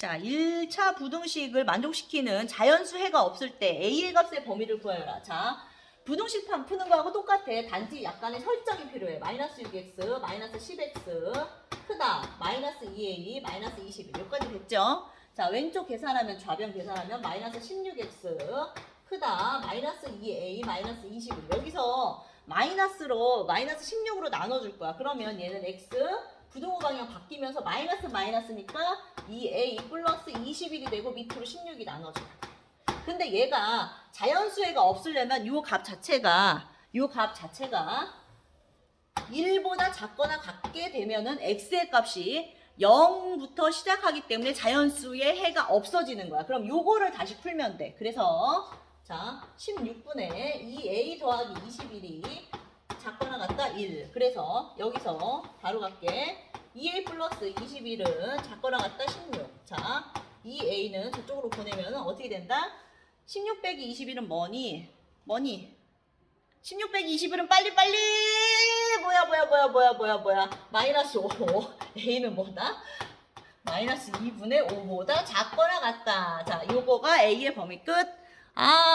자, 1차 부등식을 만족시키는 자연수 해가 없을 때 A의 값의 범위를 구하여라. 자, 부등식 판 푸는 거하고 똑같아. 단지 약간의 설정이 필요해. 마이너스 6x, 마이너스 10x, 크다. 마이너스 2a, 마이너스 21. 여기까지 됐죠? 자, 왼쪽 계산하면, 좌변 계산하면 마이너스 16x, 크다. 마이너스 2a, 마이너스 21. 여기서 마이너스로, 마이너스 16으로 나눠줄 거야. 그러면 얘는 x, 부등호 방향 바뀌면서 마이너스 마이너스니까 2a 플러스 21이 되고 밑으로 16이 나눠져. 근데 얘가 자연수해가 없으려면 요 값 자체가 요 값 자체가 1보다 작거나 같게 되면은 x의 값이 0부터 시작하기 때문에 자연수의 해가 없어지는 거야. 그럼 요거를 다시 풀면 돼. 그래서 자 16분의 2a 더하기 21이 작거나 같다 1. 그래서 여기서 바로 갈게. 2a 플러스 21은 작거나 같다 16. 자 2a는 저쪽으로 보내면 어떻게 된다? 16 빼기 21은 뭐니? 뭐니? 16 빼기 21은 빨리빨리! 뭐야, 뭐야, 뭐야, 뭐야, 뭐야, 뭐야. 마이너스 5. A는 뭐다? 마이너스 2분의 5보다 작거나 같다. 자, 요거가 A의 범위 끝. 아.